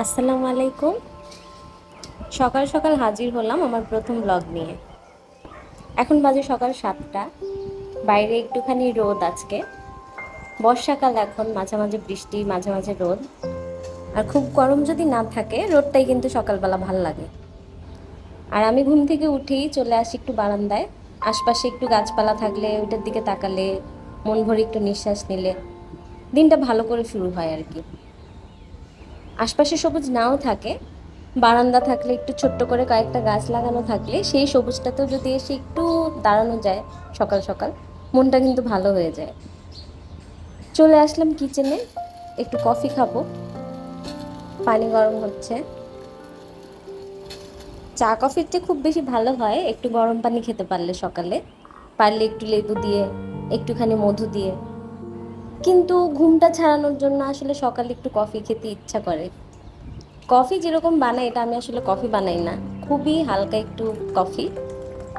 আসসালামু আলাইকুম। সকাল সকাল হাজির হলাম আমার প্রথম ব্লগ নিয়ে। এখন বাজে সকাল সাতটা। বাইরে একটুখানি রোদ আজকে। বর্ষাকাল এখন, মাঝে মাঝে বৃষ্টি, মাঝে মাঝে রোদ। আর খুব গরম যদি না থাকে, রোদটাই কিন্তু সকালবেলা ভালো লাগে। আর আমি ঘুম থেকে উঠেই চলে আসি একটু বারান্দায়। আশপাশে একটু গাছপালা থাকলে, ওইটার দিকে তাকালে, মন ভরে একটু নিঃশ্বাস নিলে। দিনটা ভালো করে শুরু হয় আর কি। আশপাশে সবুজ নাও থাকে, বারান্দা থাকলে একটু ছোট্ট করে কয়েকটা গাছ লাগানো থাকলে সেই সবুজটাতেও যদি এসে একটু দাঁড়ানো যায় সকাল সকাল, মনটা কিন্তু ভালো হয়ে যায়। চলে আসলাম কিচেনে একটু কফি খাব। পানি গরম হচ্ছে। চা কফির চেয়ে খুব বেশি ভালো হয়, একটু গরম পানি খেতে পারলে সকালে। পারলে একটু লেবু দিয়ে, একটুখানি মধু দিয়ে। কিন্তু ঘুমটা ছাড়ানোর জন্য আসলে সকালে একটু কফি খেতে ইচ্ছা করে। কফি যেরকম বানাই, এটা আমি আসলে কফি বানাই না। খুবই হালকা একটু কফি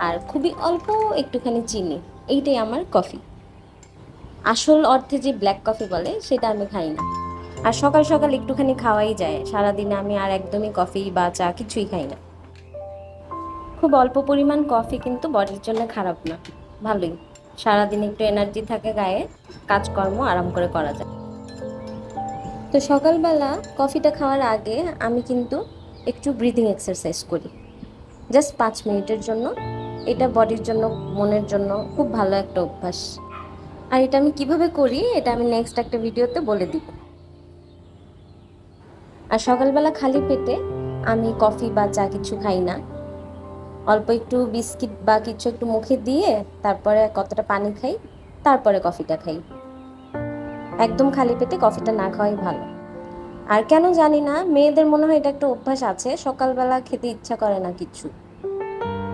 আর খুবই অল্প একটুখানি চিনি, এইটাই আমার কফি আসল অর্থে যে ব্ল্যাক কফি বলে, সেটা আমি খাই না। আর সকাল সকাল একটুখানি খাওয়াই যায়, সারাদিনে আমি আর একদমই কফি বা চা কিছুই খাই না। খুব অল্প পরিমাণ কফি কিন্তু বডির জন্য খারাপ না, ভালোই। সারাদিন একটু এনার্জি থাকে গায়ে, কাজকর্ম আরাম করে করা যায়। তো সকালবেলা কফিটা খাওয়ার আগে আমি কিন্তু একটু ব্রিদিং এক্সারসাইজ করি। জাস্ট পাঁচ মিনিটের জন্য। এটা বডির জন্য, মনের জন্য খুব ভালো একটা অভ্যাস। আর এটা আমি কীভাবে করি, এটা আমি নেক্সট একটা ভিডিওতে বলে দিব। আর সকালবেলা খালি পেটে আমি কফি বা চা কিছু খাই না। অল্প একটু বিস্কিট বা কিছু একটু মুখে দিয়ে তারপরে কতটা পানি খাই, তারপরে কফিটা খাই। একদম খালি পেটে কফিটা না খাওয়াই ভালো। আর কেন জানি না, মেয়েদের মনে হয় এটা একটা অভ্যাস আছে, সকালবেলা খেতে ইচ্ছা করে না কিছু।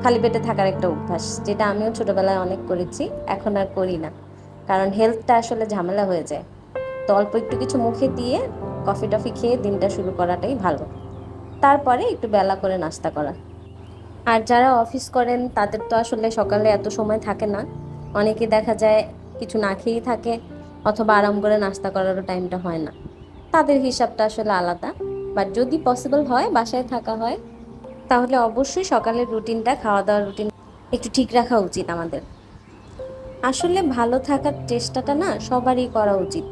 খালি পেটে থাকার একটা অভ্যাস, যেটা আমিও ছোটবেলায় অনেক করেছি, এখন আর করি না। কারণ হেলথটা আসলে ঝামেলা হয়ে যায়। তো অল্প একটু কিছু মুখে দিয়ে কফি টফি খেয়ে দিনটা শুরু করাটাই ভালো। তারপরে একটু বেলা করে নাস্তা করা। আর যারা অফিস করেন, তাদের তো আসলে সকালে এত সময় থাকে না। অনেকে দেখা যায় কিছু না খেয়েই থাকে অথবা আরাম করে নাস্তা করারও টাইমটা হয় না। তাদের হিসাবটা আসলে আলাদা। বাট যদি পসিবল হয়, বাসায় থাকা হয়, তাহলে অবশ্যই সকালের রুটিনটা খাওয়া দাওয়ার রুটিন একটু ঠিক রাখা উচিত আমাদের। আসলে ভালো থাকার চেষ্টাটা না সবারই করা উচিত।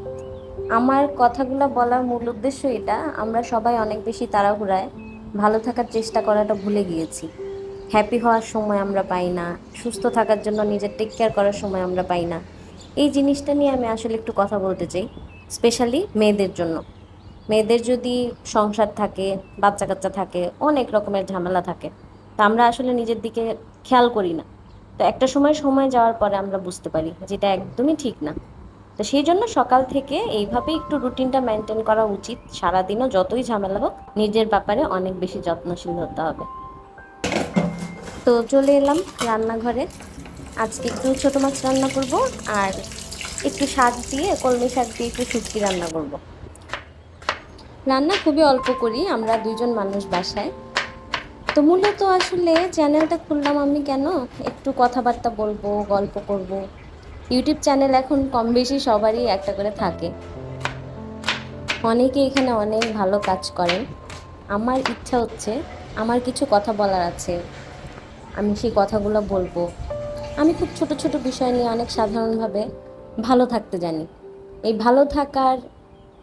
আমার কথাগুলো বলার মূল উদ্দেশ্য এটা, আমরা সবাই অনেক বেশি তাড়াহুড়ায় ভালো থাকার চেষ্টা করাটা ভুলে গিয়েছি। হ্যাপি হওয়ার সময় আমরা পাই না, সুস্থ থাকার জন্য নিজের টেক কেয়ার করার সময় আমরা পাই না। এই জিনিসটা নিয়ে আমি আসলে একটু কথা বলতে চাই স্পেশালি মেয়েদের জন্য। মেয়েদের যদি সংসার থাকে বাচ্চা কাচ্চা থাকে, অনেক রকমের ঝামেলা থাকে, তা আমরা আসলে নিজের দিকে খেয়াল করি না। তো একটা সময় সময় যাওয়ার পরে আমরা বুঝতে পারি যেটা একদমই ঠিক না। তো সেই জন্য সকাল থেকে এইভাবে একটু রুটিনটা মেনটেন করা উচিত। সারাদিনও যতই ঝামেলা হোক, নিজের ব্যাপারে অনেক বেশি যত্নশীল হতে হবে। তো চলে এলাম রান্নাঘরে। আজকে একটু ছোটো মাছ রান্না করব আর একটু শাক দিয়ে, কলমি শাক দিয়ে একটু শুটকি রান্না করব। রান্না খুবই অল্প করি, আমরা দুইজন মানুষ বাসায়। তো মূলত আসলে চ্যানেলটা খুললাম আমি কেন? একটু কথাবার্তা বলব, গল্প করব। ইউটিউব চ্যানেল এখন কম বেশি সবারই একটা করে থাকে। অনেকে এখানে অনেক ভালো কাজ করেন। আমার ইচ্ছা হচ্ছে আমার কিছু কথা বলার আছে। আমি সেই কথাগুলো বলব। আমি খুব ছোট ছোট বিষয় নিয়ে অনেক সাধারণভাবে ভালো থাকতে জানি। এই ভালো থাকার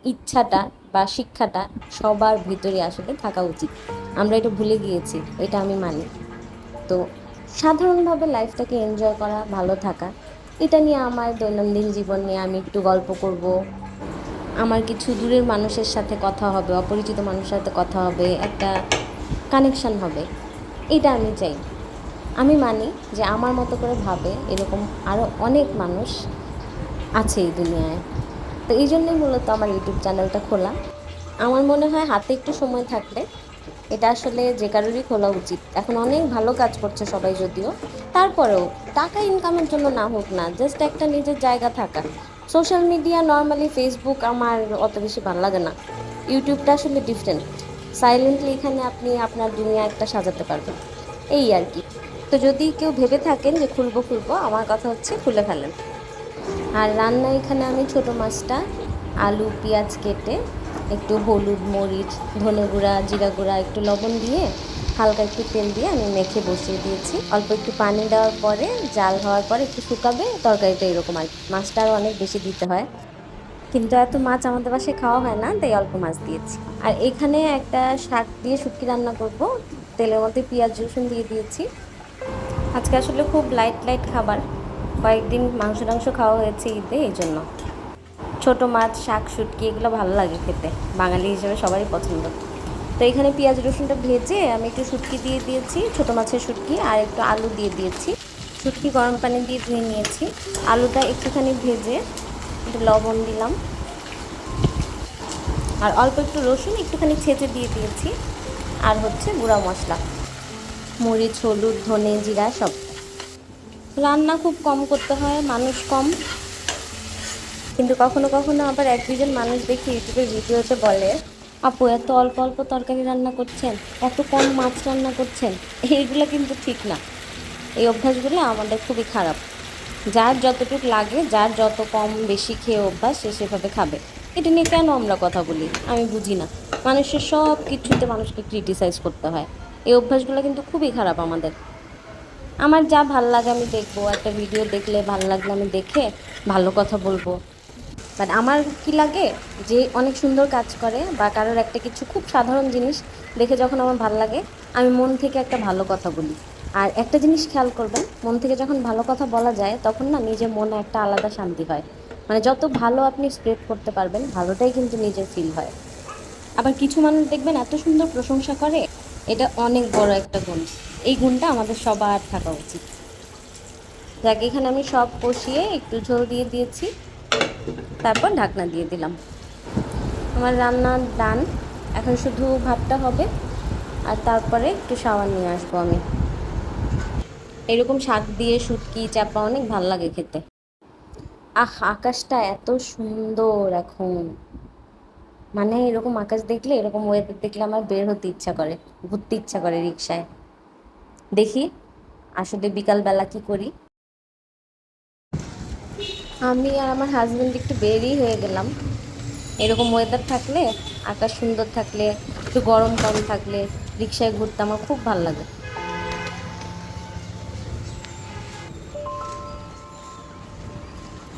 ইচ্ছাটা বা শিক্ষাটা সবার ভিতরে আসলে থাকা উচিত। আমরা এটা ভুলে গিয়েছি, এটা আমি মানি। তো সাধারণভাবে লাইফটাকে এনজয় করা, ভালো থাকা, এটা নিয়ে আমার দৈনন্দিন জীবন নিয়ে আমি একটু গল্প করব। আমার কিছু দূরের মানুষের সাথে কথা হবে, অপরিচিত মানুষের সাথে কথা হবে, একটা কানেকশন হবে। এটা আমি চাই। আমি মানি যে আমার মতো করে ভাবে এরকম আরও অনেক মানুষ আছে এই দুনিয়ায়। তো এই জন্যই মূলত আমার ইউটিউব চ্যানেলটা খোলা। আমার মনে হয় হাতে একটু সময় থাকলে এটা আসলে যে কারোরই খোলা উচিত। এখন অনেক ভালো কাজ করছে সবাই যদিও। তারপরেও টাকা ইনকামের জন্য না হোক না জাস্ট একটা নিজের জায়গা থাকা। সোশ্যাল মিডিয়া নর্মালি ফেসবুক আমার অত বেশি ভালো লাগে না। ইউটিউবটা আসলে ডিফারেন্ট সাইলেন্টলি এখানে আপনি আপনার দুনিয়া একটা সাজাতে পারবেন। এই আর কি। তো যদি কেউ ভেবে থাকেন যে খুলবো খুলবো, আমার কথা হচ্ছে খুলে ফেলেন। আর রান্না এখানে আমি ছোট মাছটা, আলু, পেঁয়াজ কেটে, একটু হলুদ মরিচ, ধনে গুঁড়া, জিরা গুঁড়া, একটু লবণ দিয়ে হালকা একটু তেল দিয়ে আমি মেখে বসিয়ে দিয়েছি। অল্প একটু পানি দেওয়ার পরে, জাল হওয়ার পরে একটু শুকাবে, তরকারিটা এরকম আর মাছটা আরও অনেক বেশি দিতে হয়। কিন্তু এত মাছ আমাদের বাসায় খাওয়া হয় না, তাই অল্প মাছ দিয়েছি। আর এখানে একটা শাক দিয়ে শুটকি রান্না করব। তেলের মধ্যে পেঁয়াজ রসুন দিয়ে দিয়েছি। আজকে আসলে খুব লাইট লাইট খাবার। কয়েকদিন মাংস টাংস খাওয়া হয়েছে ঈদে, এই জন্য। ছোটো মাছ, শাক, শুটকি, এগুলো ভালো লাগে খেতে। বাঙালি হিসেবে সবারই পছন্দ। তো এখানে পেঁয়াজ রসুনটা ভেজে আমি একটু শুটকি দিয়ে দিয়েছি, ছোট মাছের শুটকি, আর একটু আলু দিয়ে দিয়েছি। শুটকি গরম পানি দিয়ে ধুয়ে নিয়েছি। আলুটা একটুখানি ভেজে একটু লবণ দিলাম। আর অল্প একটু রসুন একটুখানি ছেঁচে দিয়ে দিয়েছি। আর হচ্ছে গুঁড়া মশলা। মরিচ, হলুদ, ধনে, জিরা সব। রান্না খুব কম করতে হয়, মানুষ কম। কিন্তু কখনো কখনো আবার এক দুজন মানুষ দেখি ইউটিউবের ভিডিওতে বলে, আপু, এত অল্প অল্প তরকারি রান্না করছেন, এত কম মাছ রান্না করছেন, এইগুলো কিন্তু ঠিক না। এই অভ্যাসগুলো আমাদের খুবই খারাপ। যার যতটুকু লাগে, যার যত কম বেশি খেয়ে অভ্যাস, সে সেভাবে খাবে। এটা নিয়ে কেন আমরা কথা বলি? আমি বুঝি না। মানুষের সব কিছুতে মানুষকে ক্রিটিসাইজ করতে হয়। এই অভ্যাসগুলো কিন্তু খুবই খারাপ আমাদের। আমার যা ভালো লাগে আমি দেখব, একটা ভিডিও দেখলে ভালো লাগলে আমি দেখে ভালো কথা বলব। বাট আমার কি লাগে যে অনেক সুন্দর কাজ করে বা কারোর একটা কিছু খুব সাধারণ জিনিস দেখে যখন আমার ভালো লাগে, আমি মন থেকে একটা ভালো কথা বলি। আর একটা জিনিস খেয়াল করবেন, মন থেকে যখন ভালো কথা বলা যায়, তখন না নিজের মনে একটা আলাদা শান্তি হয়। মানে যত ভালো আপনি স্প্রেড করতে পারবেন, ভালোটাই কিন্তু নিজের ফিল হয়। আবার কিছু মানুষ দেখবেন এত সুন্দর প্রশংসা করে এটা অনেক বড় একটা গুণ। এই গুণটা আমাদের সবার থাকা উচিত। যাক এখানে আমি সব কষিয়ে একটু ঝোল দিয়ে দিয়েছি, তারপর ঢাকনা দিয়ে দিলাম। আমার রান্না ডান এখন শুধু ভাতটা হবে, আর তারপরে একটু সাওয়ার নিয়ে আসব আমি। এরকম শাক দিয়ে শুটকি, চাপা অনেক ভালো লাগে খেতে। আহ, আকাশটা এত সুন্দর এখন। মানে এরকম আকাশ দেখলে, এরকম ওয়েদার দেখলে আমার বের হতে ইচ্ছা করে, ঘুরতে ইচ্ছা করে রিক্সায় দেখি, আসলে বিকালবেলা কি করি। আমি আর আমার হাজব্যান্ড একটু বেরই হয়ে গেলাম। এরকম ওয়েদার থাকলে, আকাশ সুন্দর থাকলে, একটু গরম কম থাকলে রিক্সায় ঘুরতে আমার খুব ভালো লাগে।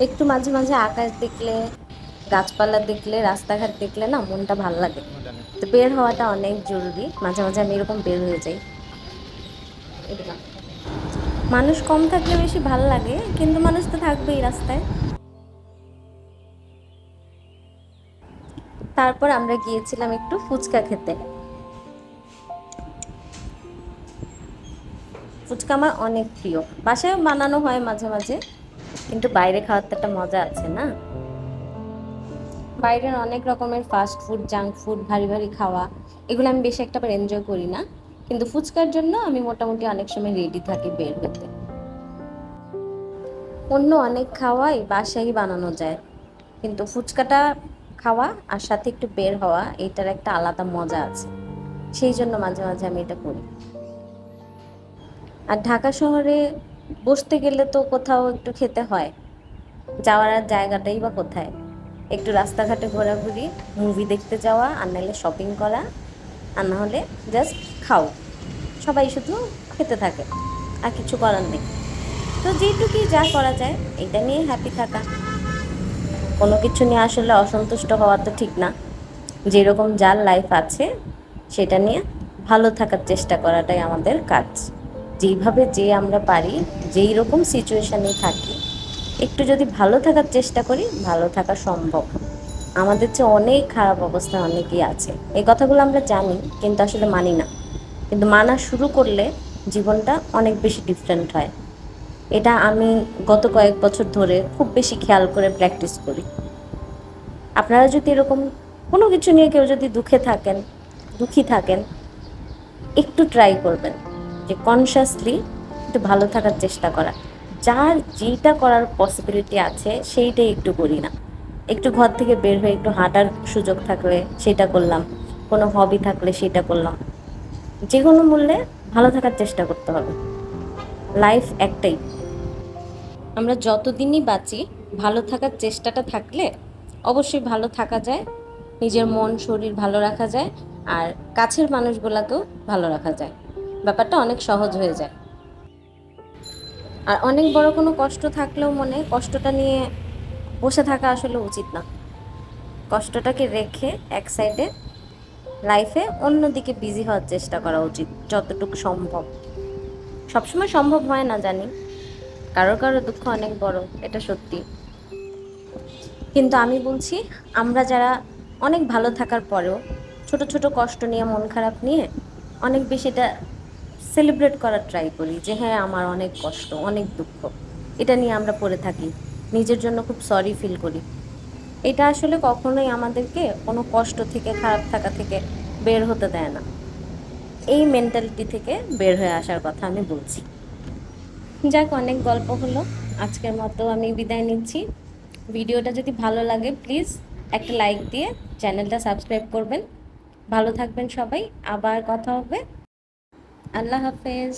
একটু মাঝে মাঝে আকাশ দেখলে গাছপালা দেখলে, রাস্তাঘাট দেখলে না মনটা ভালো লাগে। তো বের হওয়াটা অনেক জরুরি। মাঝে মাঝে আমি এরকম বের হয়ে যাই। মানুষ কম থাকলে বেশি ভালো লাগে, কিন্তু মানুষ তো থাকবেই রাস্তায়। তারপর আমরা গিয়েছিলাম একটু ফুচকা খেতে। ফুচকা আমার অনেক প্রিয়। বাসায় বানানো হয় মাঝে মাঝে, কিন্তু বাইরে খাওয়ার তো একটা মজা আছে না? বাইরের অনেক রকমের ফাস্ট ফুড জাঙ্ক ফুড ভারী ভারী খাওয়া, এগুলো আমি বেশি একটা এনজয় করি না। কিন্তু ফুচকার জন্য আমি মোটামুটি অনেক সময় রেডি থাকি বের হতে। অন্য অনেক খাওয়াই বাসায় বানানো যায়। কিন্তু ফুচকাটা খাওয়া আর সাথে একটু বের হওয়া, এটার একটা আলাদা মজা আছে। সেই জন্য মাঝে মাঝে আমি এটা করি। আর ঢাকা শহরে বসতে গেলে তো কোথাও একটু খেতে হয়। যাওয়ার আর জায়গাটাই বা কোথায়? একটু রাস্তাঘাটে ঘোরাঘুরি মুভি দেখতে যাওয়া আর নাহলে শপিং করা আর না হলে জাস্ট খাও সবাই শুধু খেতে থাকে আর কিছু করার নেই। তো যেটুকুই যা করা যায়, এটা নিয়ে হ্যাপি থাকা। কোনো কিছু নিয়ে আসলে অসন্তুষ্ট হওয়া তো ঠিক না। যেরকম যার লাইফ আছে, সেটা নিয়ে ভালো থাকার চেষ্টা করাটাই আমাদের কাজ। যেইভাবে যে আমরা পারি যেই রকম সিচুয়েশানে থাকি একটু যদি ভালো থাকার চেষ্টা করি, ভালো থাকা সম্ভব। আমাদের চেয়ে অনেক খারাপ অবস্থা অনেকেই আছে। এই কথাগুলো আমরা জানি, কিন্তু আসলে মানি না। কিন্তু মানা শুরু করলে জীবনটা অনেক বেশি ডিফারেন্ট হয়। এটা আমি গত কয়েক বছর ধরে খুব বেশি খেয়াল করে প্র্যাকটিস করি। আপনারা যদি এরকম কোনো কিছু নিয়ে কেউ যদি দুঃখে থাকেন, দুঃখী থাকেন, একটু ট্রাই করবেন যে কনসিয়াসলি একটু ভালো থাকার চেষ্টা করা। যার যেটা করার পসিবিলিটি আছে, সেইটাই একটু করি না। একটু ঘর থেকে বের হয়ে একটু হাঁটার সুযোগ থাকলে সেটা করলাম, কোনো হবি থাকলে সেটা করলাম। যে কোনো মূল্যে ভালো থাকার চেষ্টা করতে হবে। লাইফ একটাই। আমরা যতদিনই বাঁচি, ভালো থাকার চেষ্টাটা থাকলে অবশ্যই ভালো থাকা যায়, নিজের মন, শরীর ভালো রাখা যায়, আর কাছের মানুষগুলোকেও ভালো রাখা যায়। ব্যাপারটা অনেক সহজ হয়ে যায়। আর অনেক বড় কোনো কষ্ট থাকলেও মনে কষ্টটা নিয়ে বসে থাকা আসলে উচিত না। কষ্টটাকে রেখে এক সাইডে লাইফে অন্যদিকে বিজি হওয়ার চেষ্টা করা উচিত যতটুকু সম্ভব। সবসময় সম্ভব হয় না জানি কারও কারও দুঃখ অনেক বড়, এটা সত্যি। কিন্তু আমি বলছি, আমরা যারা অনেক ভালো থাকার পরেও ছোট ছোট কষ্ট নিয়ে, মন খারাপ নিয়ে অনেক বেশি এটা সেলিব্রেট করার ট্রাই করি যে হ্যাঁ আমার অনেক কষ্ট, অনেক দুঃখ। এটা নিয়ে আমরা পড়ে থাকি। নিজের জন্য খুব সরি ফিল করি। এটা আসলে কখনোই আমাদেরকে কোনো কষ্ট থেকে, খারাপ থাকা থেকে বের হতে দেয় না। এই মেন্টালিটি থেকে বের হয়ে আসার কথা আমি বলছি। যাক, অনেক গল্প হলো। আজকের মতো আমি বিদায় নিচ্ছি। ভিডিওটা যদি ভালো লাগে প্লিজ একটা লাইক দিয়ে চ্যানেলটা সাবস্ক্রাইব করবেন। ভালো থাকবেন সবাই। আবার কথা হবে আল্লাহ হাফেজ।